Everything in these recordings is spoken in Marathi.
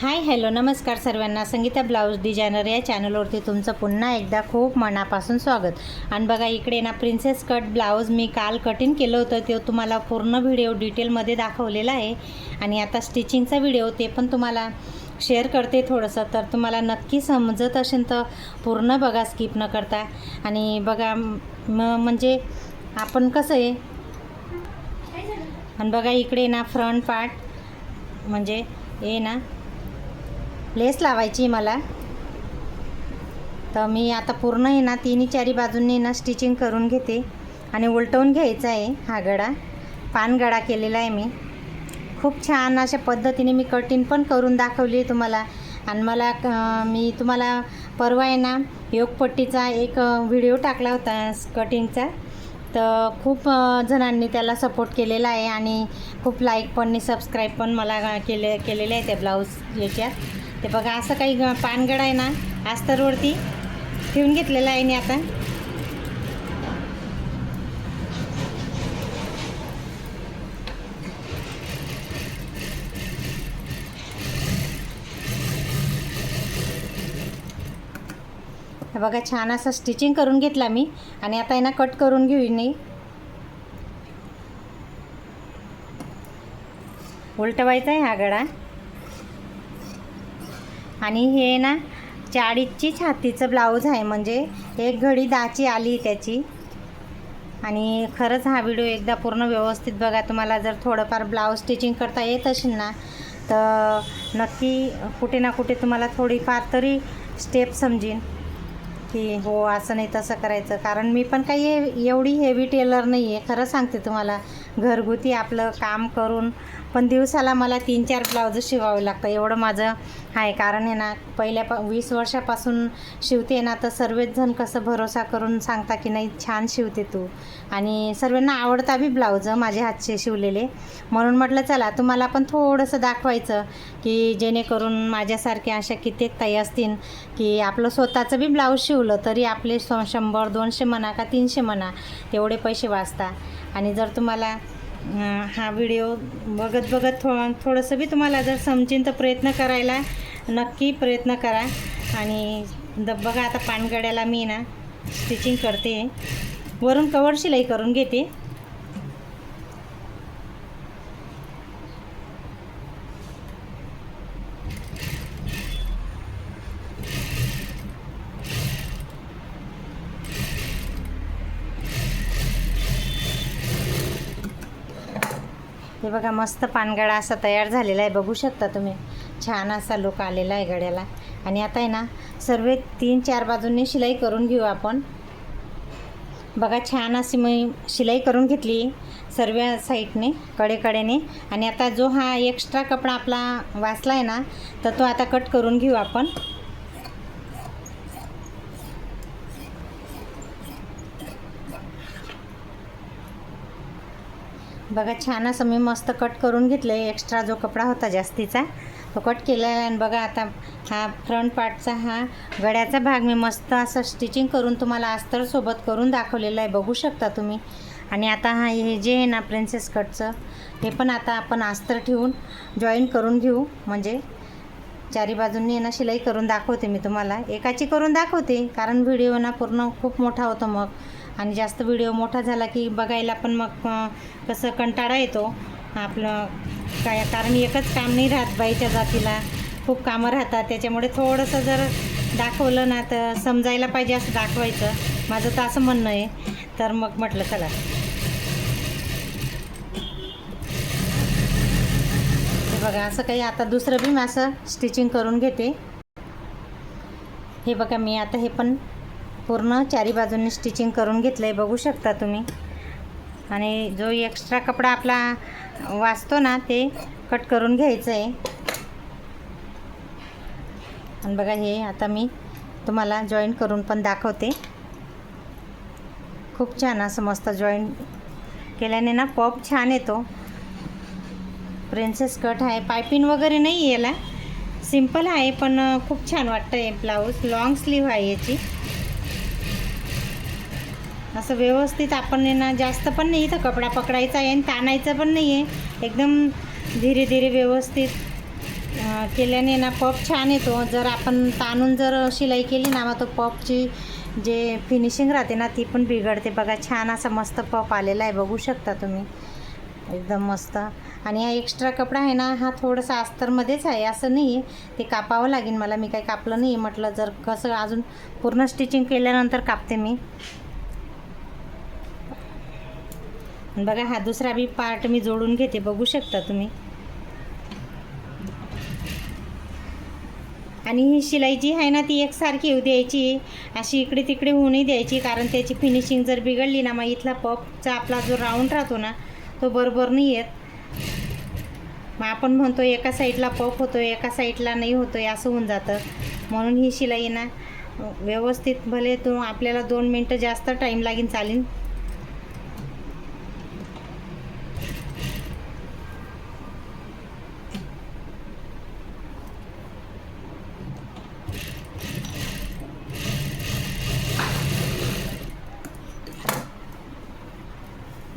हाय हॅलो नमस्कार सर्वांना. संगीता ब्लाऊज डिझायनर या चॅनलवरती तुमचं पुन्हा एकदा खूप मनापासून स्वागत. आणि बघा इकडे ना प्रिन्सेस कट ब्लाऊज मी काल कटिंग केलं होतं. ते तुम्हाला पूर्ण व्हिडिओ डिटेलमध्ये दाखवलेला आहे. आणि आता स्टिचिंगचा व्हिडिओ ते पण तुम्हाला शेअर करते थोडंसं. तर तुम्हाला नक्की समजत असेल तर पूर्ण बघा स्किप न करता. आणि बघा म म्हणजे आपण कसं आहे? आणि बघा इकडे ना फ्रंट पार्ट म्हणजे हे ना लेस लावायची मला. तर मी आता पूर्ण आहे ना तिन्ही चारी बाजूंनी ना स्टिचिंग करून घेते. आणि उलटवून घ्यायचा आहे हा गडा. पानगडा केलेला आहे मी. खूप छान अशा पद्धतीने मी कटिंग पण करून दाखवली आहे तुम्हाला. आणि मला मी तुम्हाला परवा आहे ना योगपट्टीचा एक व्हिडिओ टाकला होता कटिंगचा तर खूप जणांनी त्याला सपोर्ट केलेला आहे. आणि खूप लाईक पण आणि सबस्क्राईब पण मला केले केलेले आहे त्या ब्लाऊज याच्यात. ते बघा असं काही पानगड आहे ना आस्तरवरती ठेवून घेतलेलं आहे मी आता. बघा छान असं स्टिचिंग करून घेतला मी. आणि आता आहे ना कट करून घेऊ नाही उलटवायचा आहे हा गडा आणि हे ना चाळीसची छातीचं ब्लाऊज आहे म्हणजे एक घडी दाची आली त्याची. आणि खरंच हा व्हिडिओ एकदा पूर्ण व्यवस्थित बघा. तुम्हाला जर थोडंफार ब्लाऊज स्टिचिंग करता येत असेल ना तर नक्की कुठे ना कुठे तुम्हाला थोडीफार तरी स्टेप समजेन की हो असं नाही तसं करायचं. कारण मी पण काही एवढी हेवी टेलर नाही आहे खरं सांगते तुम्हाला घरगुती आपलं काम करून पण दिवसाला मला तीन चार ब्लाऊज शिवावे लागतं एवढं माझं आहे. कारण आहे ना पहिल्या प वीस वर्षापासून शिवते ना तर सर्वच जण कसं भरोसा करून सांगता की नाही छान शिवते तू. आणि सर्वांना आवडता बी ब्लाऊज माझे हातचे शिवलेले. म्हणून म्हटलं चला तुम्हाला पण थोडंसं दाखवायचं की जेणेकरून माझ्यासारख्या अशा कित्येक ताई असतील की आपलं स्वतःचं बी ब्लाऊज शिवलं तरी आपले श शंभर दोनशे म्हणा का तीनशे म्हणा तेवढे पैसे वाचता. आणि जर तुम्हाला हा व्हिडिओ बघत बघत थो थोडंसं बी तुम्हाला जर समजेन तर प्रयत्न करायला नक्की प्रयत्न करा. आणि द बघा आता पानगड्याला मी ना स्टिचिंग करते. वरून कवर शिलाई करून घेते. हे बघा मस्त पानगडा असा तयार झालेला आहे. बघू शकता तुम्ही. छान असा लुक आलेला आहे गड्याला. आणि आता आहे ना सर्व तीन चार बाजूंनी शिलाई करून घेऊ आपण. बघा छान अशी मी शिलाई करून घेतली सर्व साईडने कडेकडेने. आणि आता जो हा एक्स्ट्रा कपडा आपला वाचला आहे ना तर तो आता कट करून घेऊ आपण. बघा छान असं मी मस्त कट करून घेतलं आहे एक्स्ट्रा जो कपडा होता जास्तीचा तो कट केला आहे. आणि बघा आता हा फ्रंट पार्टचा हा गळ्याचा भाग मी मस्त असं स्टिचिंग करून तुम्हाला अस्तरसोबत करून दाखवलेला आहे. बघू शकता तुम्ही. आणि आता हा हे जे आहे ना प्रिन्सेस कटचं हे पण आता आपण अस्तर ठेवून जॉईन करून घेऊ. म्हणजे चारी बाजूंनी ना शिलाई करून दाखवते मी तुम्हाला. एकाची करून दाखवते कारण व्हिडिओ ना पूर्ण खूप मोठा होतो मग. आणि जास्त व्हिडिओ मोठा झाला की बघायला पण मग कसं कंटाळा येतो. आपलं काय कारण एकच काम नाही राहत बाईच्या जातीला. खूप कामं राहतात. त्याच्यामुळे थोडंसं जर दाखवलं ना तर समजायला पाहिजे असं दाखवायचं. माझं तर असं म्हणणं आहे. तर मग म्हटलं चला. बघा असं काही आता दुसरं बी मी असं स्टिचिंग करून घेते. हे बघा मी आता हे पण पूर्ण चारी बाजूंनी स्टिचिंग करून घेतलं आहे बघू शकता तुम्ही. आणि जो एक्स्ट्रा कपडा आपला वाचतो ना ते कट करून घ्यायचं आहे आणि बघा हे आता मी तुम्हाला जॉईन करून पण दाखवते. खूप छान असं मस्त जॉईन केल्याने ना पॉप छान येतो. प्रिन्सेस कट आहे. पायपिंग वगैरे नाही याला. सिंपल आहे पण खूप छान वाटतं आहे ब्लाऊज लॉंग स्लीव आहे याची. असं व्यवस्थित आपण आहे ना जास्त पण नाही इथं कपडा पकडायचा आहे आणि ताणायचं पण नाही आहे. एकदम धीरे धीरे व्यवस्थित केल्याने ना पप छान येतो. जर आपण ताणून जर शिलाई केली ना मग तो पपची जे फिनिशिंग राहते ना ती पण बिघडते. बघा छान असा मस्त पप आलेला आहे. बघू शकता तुम्ही. एकदम मस्त. आणि हा एक्स्ट्रा कपडा आहे ना हा थोडासा अस्तरमध्येच आहे. असं नाही आहे. ते कापावं लागेल मला. मी काही कापलं नाही म्हटलं जर कसं अजून पूर्ण स्टिचिंग केल्यानंतर कापते मी. बघा हा दुसरा बी पार्ट मी जोडून घेते बघू शकता तुम्ही. आणि ही शिलाई जी आहे ना ती एकसारखी येऊ द्यायची. अशी इकडे तिकडे होऊ नाही द्यायची कारण त्याची फिनिशिंग जर बिघडली ना मग इथला पपचा आपला जो राऊंड राहतो ना तो बरोबर नाही येत. मग आपण म्हणतो एका साईडला पप होतो एका साईडला नाही होतो असं होऊन जातं. म्हणून ही शिलाई ना व्यवस्थित भले तो आपल्याला दोन मिनटं जास्त टाईम लागेल चालेल.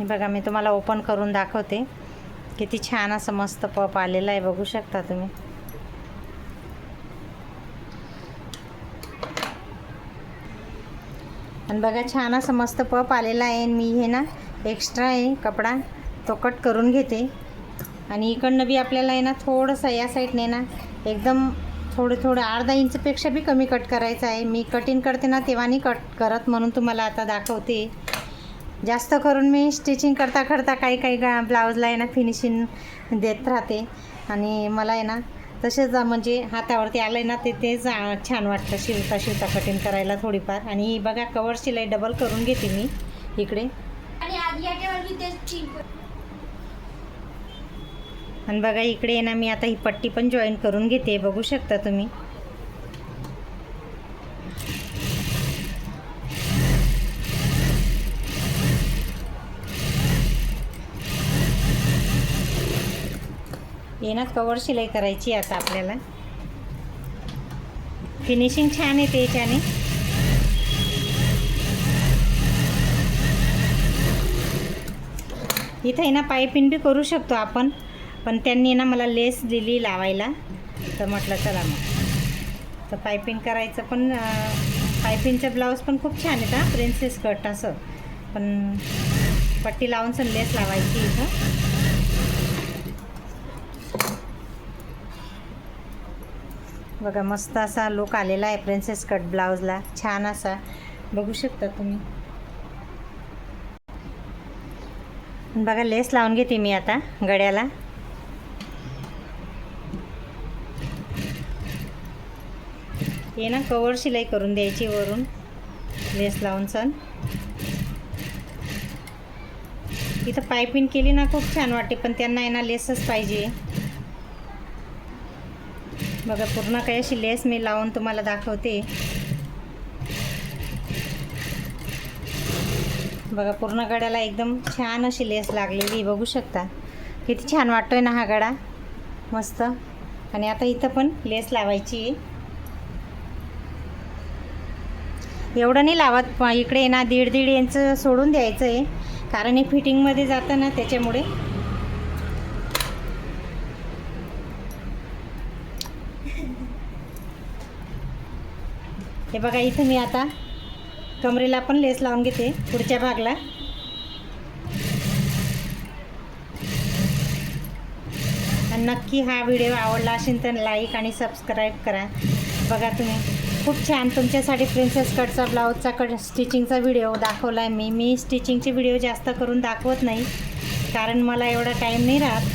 हे बघा मी तुम्हाला ओपन करून दाखवते. किती छान असं मस्त पप आलेलं आहे बघू शकता तुम्ही. आणि बघा छान असं मस्त पप आलेला आहे. आणि मी हे ना एक्स्ट्रा आहे कपडा तो कट करून घेते. आणि इकडनं बी आपल्याला आहे ना थोडंसं या साईडने ना एकदम थोडं थोडं अर्धा इंचपेक्षा बी कमी कट करायचं आहे. मी कटिंग करते ना तेव्हा नाही कट करत म्हणून तुम्हाला आता दाखवते. जास्त करून मी स्टिचिंग करता करता काही काही गा ब्लाऊजला आहे ना फिनिशिंग देत राहते. आणि मला आहे ना तसेच म्हणजे हातावरती आलं आहे ना ते तेच छान वाटतं. शिवता शिवता कटिंग करायला थोडीफार. आणि ही बघा कवर शिलाई डबल करून घेते मी इकडे. आणि बघा इकडे आहे ना मी आता ही पट्टी पण जॉईन करून घेते. बघू शकता तुम्ही. ना कवर शिलाई करायची आता आपल्याला. फिनिशिंग छान येते याच्याने. इथं आहे ना पायपिंग बी करू शकतो आपण पण त्यांनी ना मला लेस दिली लावायला. तर म्हटलं चला मग. तर पायपिंग करायचं पण पायपिंगचं ब्लाऊज पण खूप छान येतं प्रिन्सेस कट असं. पण पट्टी लावून सण लेस लावायची इथं. बघा मस्त असा लुक आलेला आहे प्रिन्सेस कट ब्लाऊजला छान असा. बघू शकता तुम्ही. बघा लेस लावून घेते मी आता गड्याला हे ना कवर शिलाई करून द्यायची वरून. लेस लावून सण. इथं पायपिंग केली ना खूप छान वाटते पण त्यांना आहे ना लेसच पाहिजे. बघा पूर्ण काही अशी लेस मी लावून तुम्हाला दाखवते. बघा पूर्ण गड्याला एकदम छान अशी लेस लागलेली बघू शकता. किती छान वाटतोय ना हा गडा. मस्त. आणि आता इथं पण लेस लावायची आहे. एवढं नाही लावत प- इकडे ना दीड दीड इंच सोडून द्यायचं आहे कारण हे फिटिंगमध्ये जातं ना त्याच्यामुळे हे बघा इथं मी आता कमरेला पण लेस लावून घेते पुढच्या भागला. आणि नक्की हा व्हिडिओ आवडला असेल तर लाईक आणि सबस्क्राईब करा. बघा तुम्ही खूप छान तुमच्यासाठी प्रिन्सेस कटचा ब्लाऊजचा कट स्टिचिंगचा व्हिडिओ दाखवला आहे मी. मी स्टिचिंगचे व्हिडिओ जास्त करून दाखवत नाही कारण मला एवढा टाईम नाही राहत.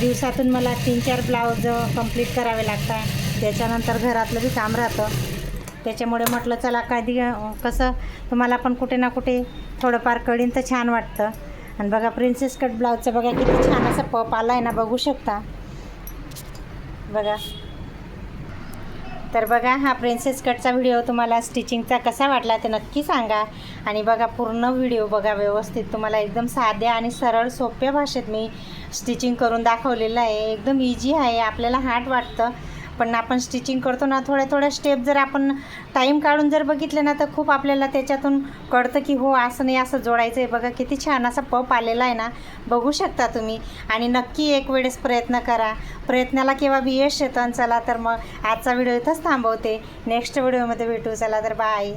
दिवसातून मला तीन चार ब्लाऊज कंप्लीट करावे लागतात. त्याच्यानंतर घरातलं बी काम राहतं. त्याच्यामुळे म्हटलं चला कधी कसं तुम्हाला पण कुठे ना कुठे थोडंफार कळीन तर छान वाटतं. आणि बघा प्रिन्सेस कट ब्लाऊजचं बघा किती छान असा पप आला आहे ना बघू शकता. बघा. तर बघा हा प्रिन्सेस कटचा व्हिडिओ तुम्हाला स्टिचिंगचा कसा वाटला ते नक्की सांगा. आणि बघा पूर्ण व्हिडिओ बघा व्यवस्थित. तुम्हाला एकदम साध्या आणि सरळ सोप्या भाषेत मी स्टिचिंग करून दाखवलेलं आहे. एकदम इझी आहे. आपल्याला हार्ड वाटतं. पण आपण स्टिचिंग करतो ना थोड्या थोड्या स्टेप जर आपण टाईम काढून जर बघितले ना तर खूप आपल्याला त्याच्यातून कळतं की हो असं नाही असं जोडायचं आहे. बघा किती छान असा पप आलेला आहे ना. बघू शकता तुम्ही. आणि नक्की एक वेळेस प्रयत्न करा. प्रयत्नाला केव्हा बी यश येतं चला तर मग आजचा व्हिडिओ इथंच थांबवते. नेक्स्ट व्हिडिओमध्ये भेटू. चला तर बाय